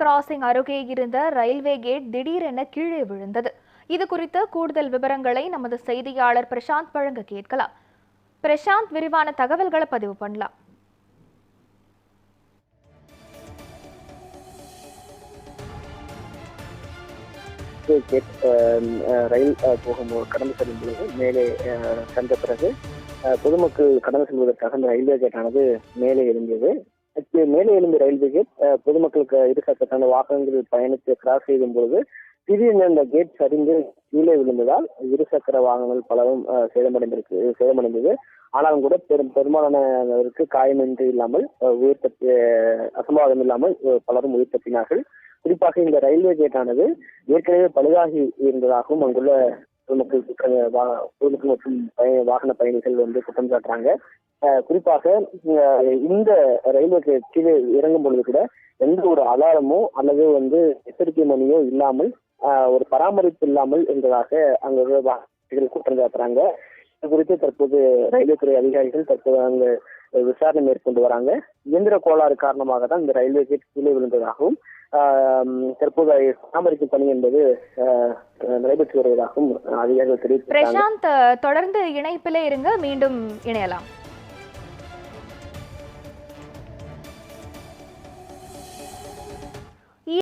Crossing அருகே இருந்த railway gate திடீரென கீழே விழுந்தது. இது குறித்த கூடுதல் விவரங்களை நமது செய்தியாளர் பிரசாந்த் வழங்க கேட்கலாம். பிரசாந்த் விரிவான தகவல்களை பதிவு பண்ணலாம். ரயில் போகும்போது கடந்து செல்லும் பொழுது மேலே சென்ற பிறகு பொதுமக்கள் கடந்து செல்வதற்காக அந்த ரயில்வே கேட்டானது மேலே இருந்தது மேலே எழும்பு ரயில்வே கேட் பொதுமக்களுக்கு இருசக்கரத்தான வாகனங்கள் பயணித்து கிராஸ் செய்யும் பொழுது திடீர்னு அந்த கேட் சரிந்து கீழே விழுந்ததால் இருசக்கர வாகனங்கள் பலரும் சேதமடைந்திருக்கு சேதமடைந்தது. ஆனாலும் கூட பெரும் பெரும்பாலானவருக்கு காயமின்றி இல்லாமல் உயிர் தப்பி அசம்பாவிதம் இல்லாமல் பலரும் உயிர் தப்பினார்கள். குறிப்பாக இந்த ரயில்வே கேட்டானது ஏற்கனவே பழுதாகி இருந்ததாகவும் அங்குள்ள பொதுமக்கள் பொதுமக்கள் மற்றும் வாகன பயணிகள் வந்து குற்றம் சாட்டுறாங்க. குறிப்பாக இந்த ரயில்வே கீழே இறங்கும் பொழுது கூட எந்த ஒரு அலாரமோ அல்லது வந்து எச்சரிக்கை மணியோ இல்லாமல் ஒரு பராமரிப்பு இல்லாமல் இருந்ததாக அங்குள்ள வாகனங்கள் குற்றம் சாட்டுறாங்க. இது குறித்து தற்போது ரயில்வே துறை அதிகாரிகள் தற்போது அங்கு விசாரணை மேற்கொண்டு வராங்க. இயந்திர கோளாறு காரணமாக தான் இந்த ரயில்வே கேட் கீழே விழுந்ததாகவும் ஆஹ் தற்போது பராமரிப்பு பராமரிக்கும் பணி என்பது ஆஹ் நடைபெற்று வருவதாகவும் அதிகாரிகள் தெரிவித்து பிரசாந்த் தொடர்ந்து இணைப்பிலே இருங்க மீண்டும் இணையலாம்.